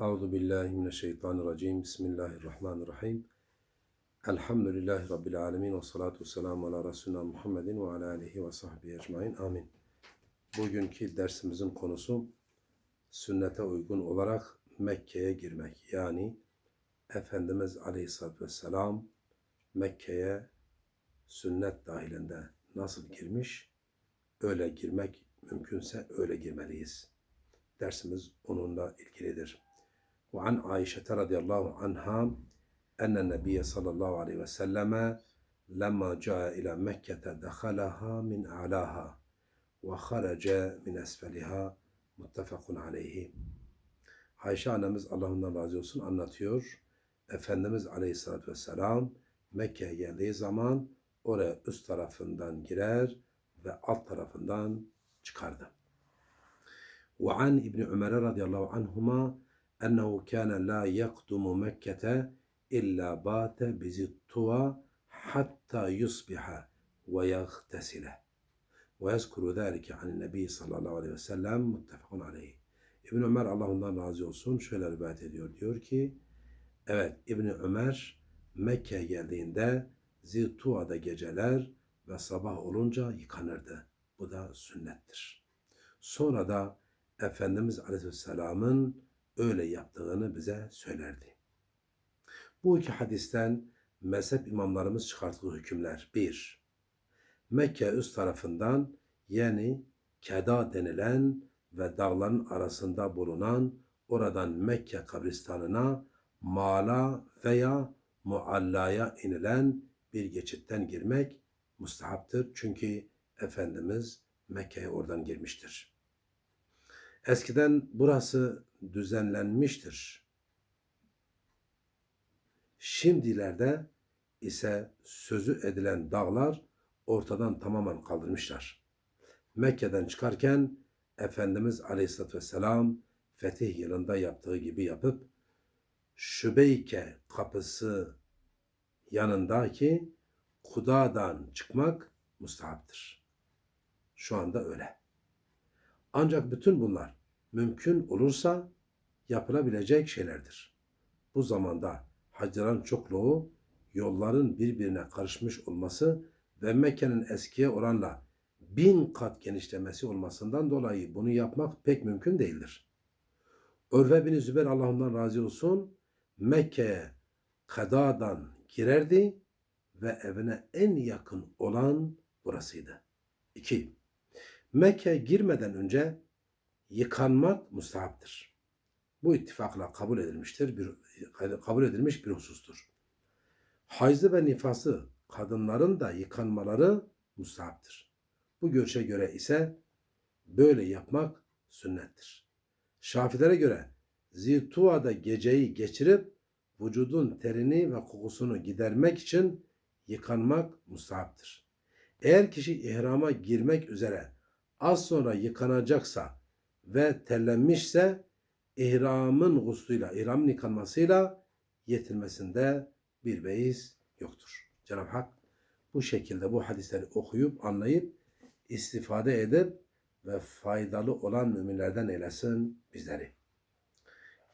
Euzu billahi mineşşeytanirracim. Bismillahirrahmanirrahim. Elhamdülillahi rabbil alamin ve salatu vesselamu ala resulina Muhammedin ve ala alihi ve sahbihi ecmaîn. Amin. Bugünkü dersimizin konusu sünnete uygun olarak Mekke'ye girmek. Yani Efendimiz Aleyhisselatü Vesselam Mekke'ye sünnet dahilinde nasıl girmiş, öyle girmek mümkünse öyle girmeliyiz. Dersimiz onunla ilgilidir. وعن عائشة رضي الله عنها أن النبي صلى الله عليه وسلم لما جاء إلى مكة دخلها من أعلاها وخرج من أسفلها muttefakun aleyhi. Ayşe annemiz Allah ondan razı olsun anlatıyor. Efendimiz Aleyhisselatü Vesselam Mekke'ye geldiği zaman oraya üst tarafından girer ve alt tarafından çıkardı. Ve an İbni Ömer radıyallahu anhuma ennehu kâne la yakdumu Mekke'te illa bâte bizittuva hatta yusbiha ve yagtesile. Ve yazkuru zâlike anin nebi sallallahu aleyhi ve sellem muttefakun aleyhi. İbn Ömer Allah ondan razı olsun şöyle rivayet ediyor. Diyor ki evet İbn Ömer Mekke'ye geldiğinde Ziltuva'da geceler ve sabah olunca yıkanırdı. Bu da sünnettir. Sonra da Efendimiz Aleyhisselam'ın öyle yaptığını bize söylerdi. Bu iki hadisten mezhep imamlarımız çıkarttığı hükümler. 1. Mekke üst tarafından yani Keda denilen ve dağların arasında bulunan oradan Mekke kabristanına Mala veya Mualla'ya inilen bir geçitten girmek mustahaptır. Çünkü Efendimiz Mekke'ye oradan girmiştir. Eskiden burası düzenlenmiştir. Şimdilerde ise sözü edilen dağlar ortadan tamamen kaldırmışlar. Mekke'den çıkarken Efendimiz Aleyhisselatü Vesselam fetih yılında yaptığı gibi yapıp Şübeyke kapısı yanındaki Kuda'dan çıkmak mustahaptır. Şu anda öyle. Ancak bütün bunlar mümkün olursa yapılabilecek şeylerdir. Bu zamanda hacıların çokluğu, yolların birbirine karışmış olması ve Mekke'nin eskiye oranla bin kat genişlemesi olmasından dolayı bunu yapmak pek mümkün değildir. Örve bin Zübeyir Allah razı olsun Mekke'ye Kada'dan girerdi ve evine en yakın olan burasıydı. 2. Mekke girmeden önce yıkanmak mustahaptır. Bu ittifakla kabul edilmiştir, bir, kabul edilmiş bir husustur. Hayzı ve nifası kadınların da yıkanmaları mustahaptır. Bu görüşe göre ise böyle yapmak sünnettir. Şafilere göre Ziltuva'da geceyi geçirip vücudun terini ve kokusunu gidermek için yıkanmak mustahaptır. Eğer kişi ihrama girmek üzere az sonra yıkanacaksa ve terlenmişse ihramın gusluyla, ihramın yıkanmasıyla yetinmesinde bir beis yoktur. Cenab-ı Hak bu şekilde bu hadisleri okuyup anlayıp istifade edip ve faydalı olan müminlerden eylesin bizleri.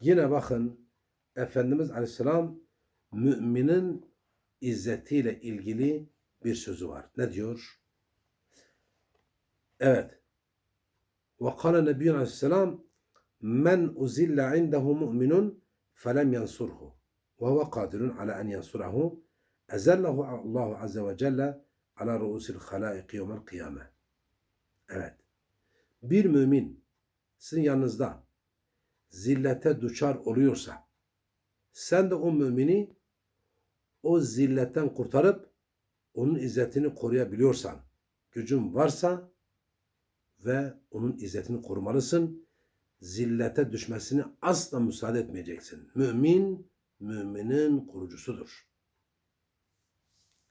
Yine bakın Efendimiz Aleyhisselam müminin izzetiyle ilgili bir sözü var. Ne diyor? Evet. Ve kâle Nebiyyun Aleyhisselam men uzilla indehu mu'minun felem yansurhu ve huve kadirun ala en yansurahu ezellehu Allahu azze ve celle ala ruusil halaiki yevmel kıyame. Evet. Bir mümin sizin yanınızda zillete duçar oluyorsa sen de o mümini o zilletten kurtarıp onun izzetini koruyabiliyorsan, gücün varsa ve onun izzetini korumalısın. Zillete düşmesini asla müsaade etmeyeceksin. Mümin, müminin kurucusudur.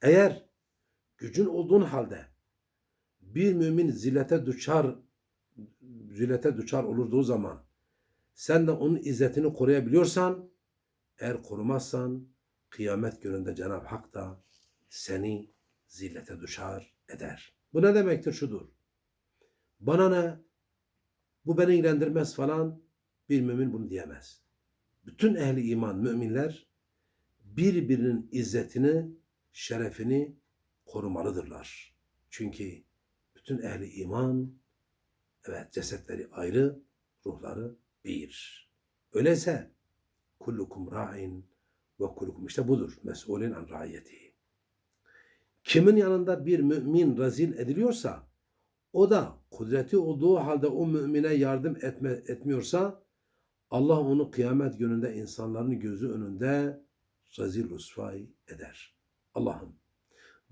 Eğer gücün olduğun halde bir mümin zillete düşar zillete düşar olurduğu zaman sen de onun izzetini koruyabiliyorsan eğer korumazsan kıyamet gününde Cenab-ı Hak da seni zillete düşar eder. Bu ne demektir? Şudur. Bana ne? Bu beni ilgilendirmez falan bir mümin bunu diyemez. bütün ehli iman müminler birbirinin izzetini, şerefini korumalıdırlar. Çünkü bütün ehli iman evet cesetleri ayrı, ruhları bir. Öyleyse kullukum ra'in ve kullukum işte budur. Mesulün an raiyeti. Kimin yanında bir mümin rezil ediliyorsa o da kudreti olduğu halde o mümine yardım etme, etmiyorsa Allah onu kıyamet gününde insanların gözü önünde rezil rüsvay eder. Allah'ım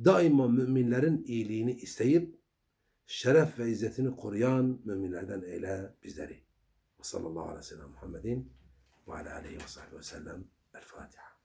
daima müminlerin iyiliğini isteyip şeref ve izzetini koruyan müminlerden eyle bizleri. Sallallahu aleyhi ve sellem Muhammedin ve ala aleyhi ve sahbihi ve sellem. El Fatiha.